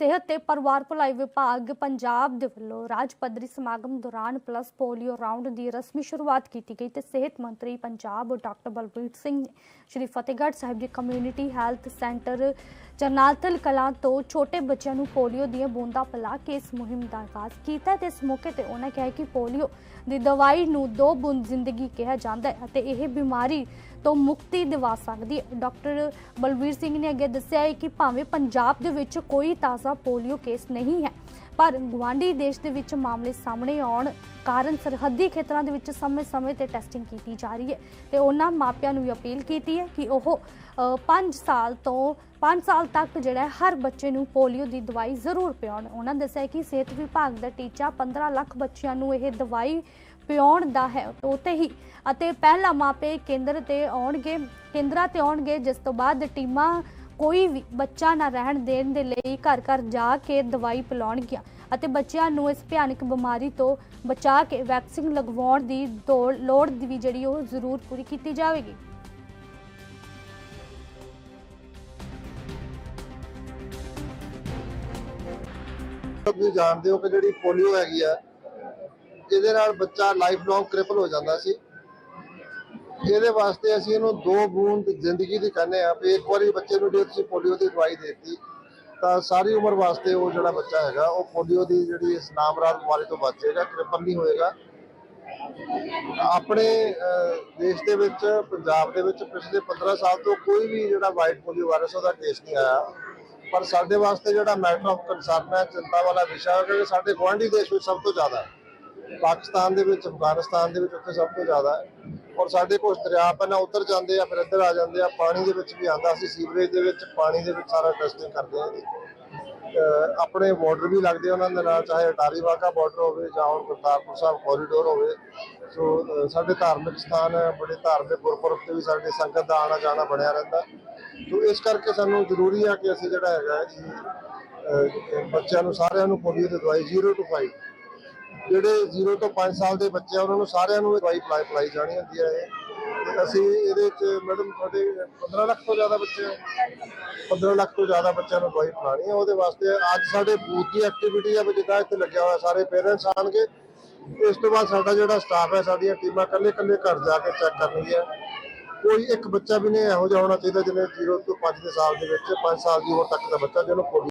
ਸਿਹਤ ਤੇ ਪਰਿਵਾਰ ਭਲਾਈ ਵਿਭਾਗ ਪੰਜਾਬ ਦੇ ਵੱਲੋਂ ਰਾਜ ਪੱਧਰੀ ਸਮਾਗਮ ਦੌਰਾਨ ਪਲਸ ਪੋਲੀਓ ਰਾਉਂਡ ਦੀ ਰਸਮੀ ਸ਼ੁਰੂਆਤ ਕੀਤੀ ਗਈ ਤੇ ਸਿਹਤ ਮੰਤਰੀ ਪੰਜਾਬ ਡਾਕਟਰ ਬਲਬੀਰ ਸਿੰਘ ਨੇ ਸ਼੍ਰੀ ਫਤਿਹਗੜ੍ਹ ਸਾਹਿਬ ਦੇ ਕਮਿਊਨਿਟੀ ਹੈਲਥ ਸੈਂਟਰ ਜਰਨਾਲਤਲ ਕਲਾਂ ਤੋਂ ਛੋਟੇ ਬੱਚਿਆਂ ਨੂੰ ਪੋਲੀਓ ਦੀਆਂ ਬੂੰਦਾਂ ਪਿਲਾ ਕੇ ਇਸ ਮੁਹਿੰਮ ਦਾ ਆਗਾਜ਼ ਕੀਤਾ ਤੇ ਇਸ ਮੌਕੇ ਤੇ ਉਹਨਾਂ ਕਿਹਾ ਕਿ ਪੋਲੀਓ ਦੀ ਦਵਾਈ ਨੂੰ ਦੋ ਬੂੰਦ ਜ਼ਿੰਦਗੀ ਕਿਹਾ ਜਾਂਦਾ ਹੈ ਅਤੇ ਇਹ ਬਿਮਾਰੀ ਤੋਂ ਮੁਕਤੀ ਦਿਵਾ ਸਕਦੀ ਹੈ। ਡਾਕਟਰ ਬਲਵੀਰ ਸਿੰਘ ਨੇ ਅੱਗੇ ਦੱਸਿਆ ਹੈ ਕਿ ਭਾਵੇਂ ਪੰਜਾਬ ਦੇ ਵਿੱਚ ਕੋਈ ਤਾਜ਼ਾ ਪੋਲੀਓ ਕੇਸ ਨਹੀਂ ਹੈ, ਪਰ ਗੁਆਂਢੀ ਦੇਸ਼ ਦੇ ਵਿੱਚ ਮਾਮਲੇ ਸਾਹਮਣੇ ਆਉਣ ਕਾਰਨ ਸਰਹੱਦੀ ਖੇਤਰਾਂ ਦੇ ਵਿੱਚ ਸਮੇਂ-ਸਮੇਂ ਤੇ ਟੈਸਟਿੰਗ ਕੀਤੀ ਜਾ ਰਹੀ ਹੈ ਤੇ ਉਹਨਾਂ ਮਾਪਿਆਂ ਨੂੰ ਵੀ ਅਪੀਲ ਕੀਤੀ ਹੈ ਕਿ ਉਹ 5 ਸਾਲ ਤੋਂ 5 ਸਾਲ ਤੱਕ ਜਿਹੜਾ ਹਰ ਬੱਚੇ ਨੂੰ ਪੋਲੀਓ ਦੀ ਦਵਾਈ ਜ਼ਰੂਰ ਪਿਆਉਣ। ਉਹਨਾਂ ਦੱਸਿਆ ਕਿ ਸਿਹਤ ਵਿਭਾਗ ਦਾ ਟੀਚਾ 15 ਲੱਖ ਬੱਚਿਆਂ ਨੂੰ ਇਹ ਦਵਾਈ ਪਿਆਉਣ ਦਾ ਹੈ ਉਤੇ ਹੀ। ਅਤੇ ਪਹਿਲਾ ਮਾਪੇ ਕੇਂਦਰ ਤੇ ਆਉਣਗੇ, ਕੇਂਦਰਾਂ ਤੇ ਆਉਣਗੇ, ਜਿਸ ਤੋਂ ਬਾਅਦ ਟੀਮਾਂ ਕੋਈ ਵੀ ਬੱਚਾ ਨਾ ਰਹਿਣ ਦੇਣ ਦੇ ਲਈ ਘਰ ਘਰ ਜਾ ਕੇ ਦਵਾਈ ਪਿਲਾਉਣਗੀਆਂ। ਅਤੇ ਬੱਚਿਆਂ ਨੂੰ ਇਸ ਭਿਆਨਕ ਬਿਮਾਰੀ ਤੋਂ ਬਚਾ ਕੇ ਵੈਕਸੀਨ ਲਗਵਾਉਣ ਦੀ ਲੋੜ ਦੀ ਜਿਹੜੀ ਉਹ ਜ਼ਰੂਰ ਪੂਰੀ ਕੀਤੀ ਜਾਵੇਗੀ। ਤੁਸੀਂ ਜਾਣਦੇ ਹੋ ਕਿ ਜਿਹੜੀ ਪੋਲੀਓ ਹੈਗੀ ਆ ਇਹਦੇ ਨਾਲ ਬੱਚਾ ਲਾਈਫ ਲੌਂਗ ਕ੍ਰਿਪਲ ਹੋ ਜਾਂਦਾ ਸੀ। ਇਹਦੇ ਵਾਸਤੇ ਅਸੀਂ ਇਹਨੂੰ ਦੋ ਬੂੰਦ ਜ਼ਿੰਦਗੀ ਦੀ ਕਹਿੰਦੇ ਆ ਵੀ ਇੱਕ ਵਾਰੀ ਬੱਚੇ ਨੂੰ ਜੇ ਤੁਸੀਂ ਪੋਲੀਓ ਦੀ ਦਵਾਈ ਦੇ ਦਿੱਤੀ, ਤਾਂ ਸਾਰੀ ਉਮਰ ਵਾਸਤੇ ਉਹ ਜਿਹੜਾ ਬੱਚਾ ਹੈਗਾ, ਉਹ ਪੋਲੀਓ ਦੀ ਜਿਹੜੀ ਇਸ ਨਾਮਰਾਦ ਬਿਮਾਰੀ ਤੋਂ ਬਚੇਗਾ ਕ੍ਰਿਪਲ ਨਹੀਂ ਹੋਏਗਾ। ਆਪਣੇ ਦੇਸ਼ ਦੇ ਵਿੱਚ, ਪੰਜਾਬ ਦੇ ਵਿੱਚ ਪਿਛਲੇ 15 ਸਾਲ ਤੋਂ ਕੋਈ ਵੀ ਜਿਹੜਾ ਵਾਈਟ ਪੋਲੀਓ ਵਾਇਰਸ ਉਹਦਾ ਕੇਸ ਨਹੀਂ ਆਇਆ। ਪਰ ਸਾਡੇ ਵਾਸਤੇ ਜਿਹੜਾ ਮੈਟਰ ਆਫ ਕੰਸਰਨ ਹੈ, ਚਿੰਤਾ ਵਾਲਾ ਵਿਸ਼ਾ ਹੈ ਕਿ ਸਾਡੇ ਗੁਆਂਢੀ ਦੇਸ਼ ਵਿੱਚ ਸਭ ਤੋਂ ਜ਼ਿਆਦਾ ਹੈ। ਪਾਕਿਸਤਾਨ ਦੇ ਵਿੱਚ, ਅਫਗਾਨਿਸਤਾਨ ਦੇ ਵਿੱਚ ਉੱਥੇ ਸਭ ਤੋਂ ਜ਼ਿਆਦਾ ਹੈ। ਔਰ ਸਾਡੇ ਕੁਝ ਦਰਿਆ ਪਹਿਲਾਂ ਉੱਧਰ ਜਾਂਦੇ ਆ, ਫਿਰ ਇੱਧਰ ਆ ਜਾਂਦੇ ਆ। ਪਾਣੀ ਦੇ ਵਿੱਚ ਵੀ ਆਂਦਾ ਸੀ, ਸੀਵਰੇਜ ਦੇ ਵਿੱਚ ਪਾਣੀ ਦੇ ਵਿੱਚ ਸਾਰਾ ਟੈਸਟਿੰਗ ਕਰਦੇ ਆ ਇਹਦੀ। ਆਪਣੇ ਬਾਰਡਰ ਵੀ ਲੱਗਦੇ ਉਹਨਾਂ ਦੇ ਨਾਲ, ਚਾਹੇ ਅਟਾਰੀ ਵਾਗਾ ਬਾਰਡਰ ਹੋਵੇ ਜਾਂ ਹੁਣ ਕਰਤਾਰਪੁਰ ਸਾਹਿਬ ਕੋਰੀਡੋਰ ਹੋਵੇ। ਸੋ ਸਾਡੇ ਧਾਰਮਿਕ ਸਥਾਨ ਬੜੇ ਧਾਰਮਿਕ ਗੁਰਪੁਰਬ ਤੇ ਵੀ ਸਾਡੇ ਸੰਗਤ ਦਾ ਆਣਾ ਜਾਣਾ ਬਣਿਆ ਰਹਿੰਦਾ। ਸੋ ਇਸ ਕਰਕੇ ਸਾਨੂੰ ਜ਼ਰੂਰੀ ਆ ਕਿ ਅਸੀਂ ਜਿਹੜਾ ਹੈਗਾ ਬੱਚਿਆਂ ਨੂੰ ਸਾਰਿਆਂ ਨੂੰ ਪੋਲੀਓ ਦੀ ਦਵਾਈ 0 ਟੂ 5 ਜਿਹੜੇ 0 ਤੋਂ 5 ਸਾਲ ਦੇ ਬੱਚੇ ਆ, ਉਹਨਾਂ ਨੂੰ ਸਾਰਿਆਂ ਨੂੰ ਇਹ ਦਵਾਈ ਪਲਾਈ ਪਲਾਈ ਜਾਣੀ ਹੁੰਦੀ ਹੈ ਇਹ। ਅਸੀਂ ਇਹਦੇ ਵਿੱਚ ਮੈਡਮ ਤੁਹਾਡੇ 15 ਲੱਖ ਤੋਂ ਜ਼ਿਆਦਾ ਬੱਚੇ ਆ। 15 ਲੱਖ ਤੋਂ ਜ਼ਿਆਦਾ ਬੱਚਿਆਂ ਨੂੰ ਦਵਾਈ ਪਿਲਾਣੀ ਹੈ ਉਹਦੇ ਵਾਸਤੇ ਅੱਜ ਸਾਡੇ ਬੂਥ ਦੀ ਐਕਟੀਵਿਟੀ ਆ ਵੀ ਜਿੱਦਾਂ ਇੱਥੇ ਲੱਗਿਆ ਹੋਇਆ, ਸਾਰੇ ਪੇਰੈਂਟਸ ਆਣਗੇ ਇਸ ਤੋਂ ਬਾਅਦ ਸਾਡਾ ਜਿਹੜਾ ਸਟਾਫ ਹੈ, ਸਾਡੀਆਂ ਟੀਮਾਂ ਕੱਲੇ ਕੱਲੇ ਘਰ ਜਾ ਕੇ ਚੈੱਕ ਕਰਨਗੀਆਂ ਕੋਈ ਇੱਕ ਬੱਚਾ ਵੀ ਨਹੀਂ ਇਹੋ ਜਿਹਾ ਹੋਣਾ ਚਾਹੀਦਾ ਜਿਹਨੇ 0 ਤੋਂ 5 ਦੇ ਸਾਲ ਦੇ ਵਿੱਚ 5 ਸਾਲ ਦੀ ਉਮਰ ਤੱਕ ਦਾ ਬੱਚਾ ਜਿਹਨੂੰ ਪੋਲੀਓ